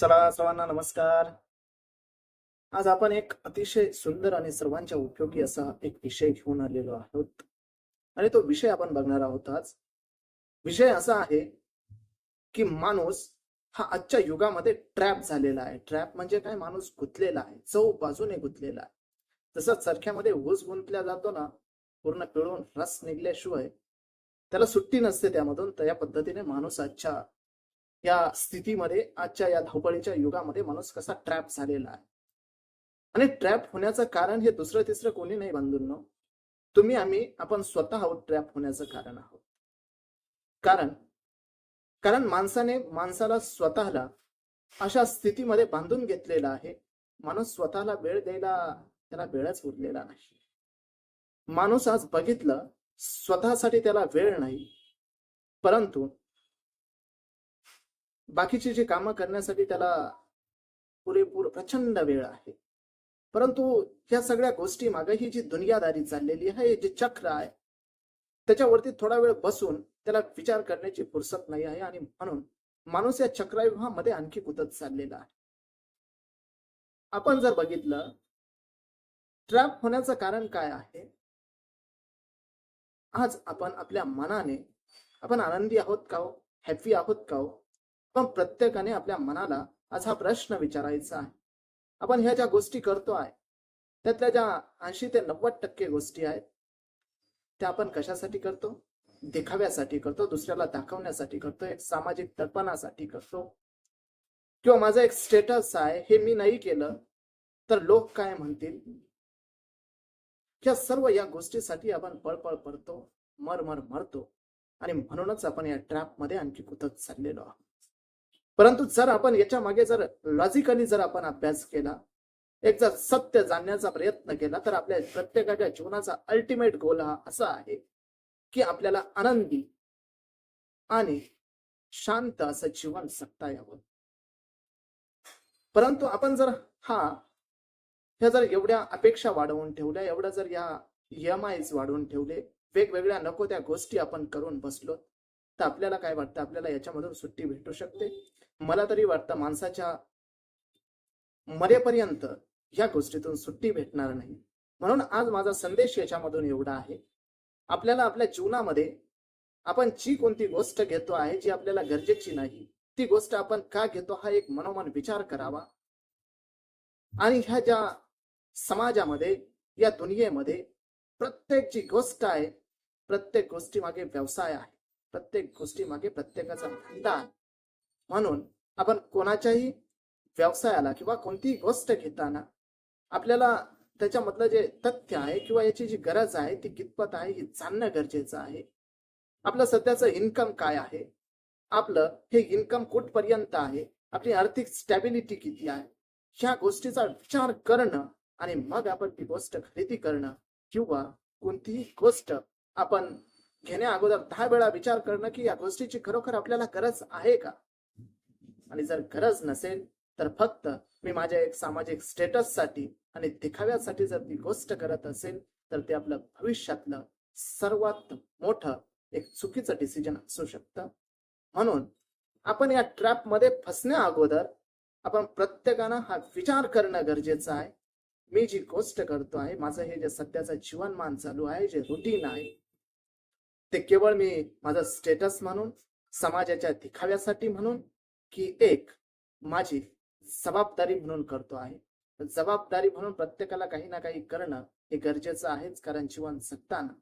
चला सर्वांना नमस्कार. आज आपण एक अतिशय सुंदर आणि सर्वांच्या उपयोगी असा एक विषय घेऊन आलेलो आहोत. आणि तो विषय आपण बघणार आहोत आज. विषय असा आहे की माणूस हा आजच्या युगामध्ये ट्रॅप झालेला आहे. ट्रॅप म्हणजे काय? माणूस गुंतलेला आहे. चौ बाजूने गुंतलेला आहे. जसं चरख्यामध्ये ऊस गुंतल्या जातो ना पूर्ण पिळून रस निघल्याशिवाय त्याला सुट्टी नसते त्यामधून. तर या पद्धतीने माणूस आजच्या या स्थितीमध्ये आजच्या या धावपळीच्या युगामध्ये माणूस कसा ट्रॅप झालेला आहे. आणि ट्रॅप होण्याचं कारण हे दुसरं तिसरं कोणी नाही बांधून हो. तुम्ही आम्ही आपण स्वतः आहोत ट्रॅप होण्याचं कारण आहोत. कारण कारण माणसाने माणसाला स्वतःला अशा स्थितीमध्ये बांधून घेतलेला आहे. माणूस स्वतःला वेळ द्यायला त्याला वेळच उरलेला नाही. माणूस आज बघितलं स्वतःसाठी त्याला वेळ नाही. परंतु बाकीची जी कामं करण्यासाठी त्याला पुरेपूर प्रचंड वेळ आहे. परंतु ह्या सगळ्या गोष्टी मागे ही जी दुनियादारी चाललेली आहे जे चक्र आहे त्याच्यावरती थोडा वेळ बसून त्याला विचार करण्याची फुरसत नाही आहे आणि म्हणून माणूस या चक्रव्यूहामध्ये आणखी कुदत चाललेला आहे. आपण जर बघितलं ट्रॅप होण्याचं कारण काय आहे? आज आपण आपल्या मनाने आपण आनंदी आहोत का हो? हॅपी आहोत का हो? पण प्रत्येकाने आपल्या मनाला आज हा प्रश्न विचारायचा आहे. आपण ह्या ज्या गोष्टी करतो आहे त्यातल्या ज्या ऐंशी ते नव्वद टक्के गोष्टी आहेत त्या आपण कशासाठी करतो? देखाव्यासाठी करतो दुसऱ्याला दाखवण्यासाठी करतो एक सामाजिक दर्पणासाठी करतो. किंवा माझा एक स्टेटस आहे हे मी नाही केलं तर लोक काय म्हणतील? या सर्व या गोष्टीसाठी आपण पळपळ पडतो मर मर मरतो. आणि म्हणूनच आपण या ट्रॅपमध्ये आणखी कुतत चाललेलो आहोत. परंतु जर आपण याच्या मागे जर लॉजिकली जर आपण अभ्यास केला एक जर सत्य जाणण्याचा प्रयत्न केला तर आपल्या प्रत्येकाच्या जीवनाचा अल्टिमेट गोल हा असा आहे की आपल्याला आनंदी आणि शांत असं जीवन जगता यावं. परंतु आपण जर हा ह्या जर एवढ्या अपेक्षा वाढवून ठेवल्या एवढ्या जर या एम आयज वाढवून ठेवले वेगवेगळ्या नको त्या गोष्टी आपण करून बसलो तर आपल्याला काय वाटतं? आपल्याला याच्यामधून सुट्टी भेटू शकते? मला तरी वाटतं माणसाच्या मरेपर्यंत या गोष्टीतून सुट्टी भेटणार नाही. म्हणून आज माझा संदेश याच्यामधून एवढा आहे. आपल्याला आपल्या जीवनामध्ये आपण जी कोणती गोष्ट घेतो आहे जी आपल्याला गरजेची नाही ती गोष्ट आपण का घेतो हा एक मनोमन विचार करावा. आणि ह्या ज्या समाजामध्ये या दुनियेमध्ये प्रत्येक जी गोष्ट आहे प्रत्येक गोष्टी मागे व्यवसाय आहे. प्रत्येक गोष्टी मागे प्रत्येकाचा धंदा आहे. म्हणून आपण कोणाच्याही व्यवसायाला किंवा कोणतीही गोष्ट घेताना आपल्याला त्याच्यामधलं जे तथ्य आहे किंवा याची जी गरज आहे ती कितपत आहे हे जाणणं गरजेचं आहे. आपलं सध्याचं इन्कम काय आहे? आपलं हे इन्कम कुठपर्यंत आहे? आपली आर्थिक स्टॅबिलिटी किती आहे? ह्या गोष्टीचा विचार करणं आणि मग आपण ती गोष्ट खरेदी करणं किंवा कोणतीही गोष्ट आपण घेण्या अगोदर दहा वेळा विचार करणं की या गोष्टीची खरोखर आपल्याला गरज आहे का? आणि जर गरज नसेल तर फक्त मी माझ्या एक सामाजिक स्टेटससाठी आणि देखाव्यासाठी जर ती गोष्ट करत असेल तर ते आपलं भविष्यातलं सर्वात मोठं एक चुकीचं डिसिजन असू शकतं. म्हणून आपण या ट्रॅपमध्ये फसण्या अगोदर आपण प्रत्येकानं हा विचार करणं गरजेचं आहे. मी जी गोष्ट करतो आहे माझं हे जे सध्याचं जीवनमान चालू आहे जे रुटीन आहे ते केवळ मी माझा स्टेटस म्हणून समाजाच्या दिखाव्यासाठी म्हणून की एक माझी जबाबदारी म्हणून करतो आहे. जबाबदारी म्हणून प्रत्येकाला काही ना काही करणं हे गरजेचं आहेच कारण जीवन जगताना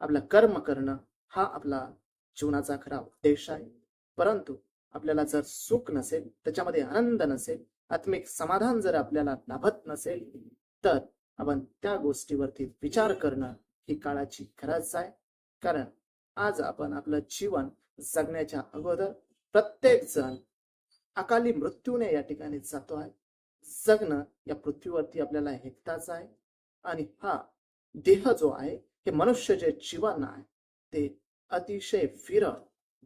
आपलं कर्म करणं हा आपला जीवनाचा खरा उद्देश आहे. परंतु आपल्याला जर सुख नसेल त्याच्यामध्ये आनंद नसेल आत्मिक समाधान जर आपल्याला लाभत नसेल तर आपण त्या गोष्टीवरती विचार करणं ही काळाची गरज आहे. कारण आज आपण आपलं जीवन जगण्याच्या अगोदर प्रत्येक जण अकाली मृत्यूने या ठिकाणी जातो आहे. जगणं या पृथ्वीवरती आपल्याला हेकताच आहे. आणि हा देह जो आहे हे मनुष्य जे जीवन आहे ते अतिशय विरळ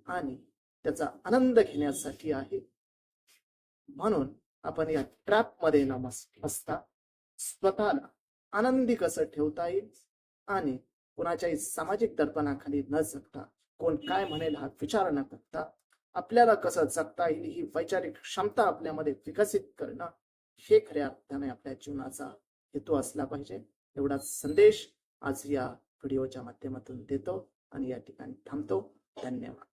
आणि त्याचा आनंद घेण्यासाठी आहे. म्हणून आपण या ट्रॅपमध्ये न स्वतःला आनंदी कसं ठेवता येईल? आणि कुणाच्याही सामाजिक दर्पणाखाली न जगता कोण काय म्हणेल हा विचार न करता आपल्याला कसं जगता येईल ही वैचारिक क्षमता आपल्यामध्ये विकसित करणं हे खऱ्या अर्थाने आपल्या जीवनाचा हेतू असला पाहिजे. एवढा संदेश आज या व्हिडिओच्या माध्यमातून देतो आणि या ठिकाणी थांबतो. धन्यवाद.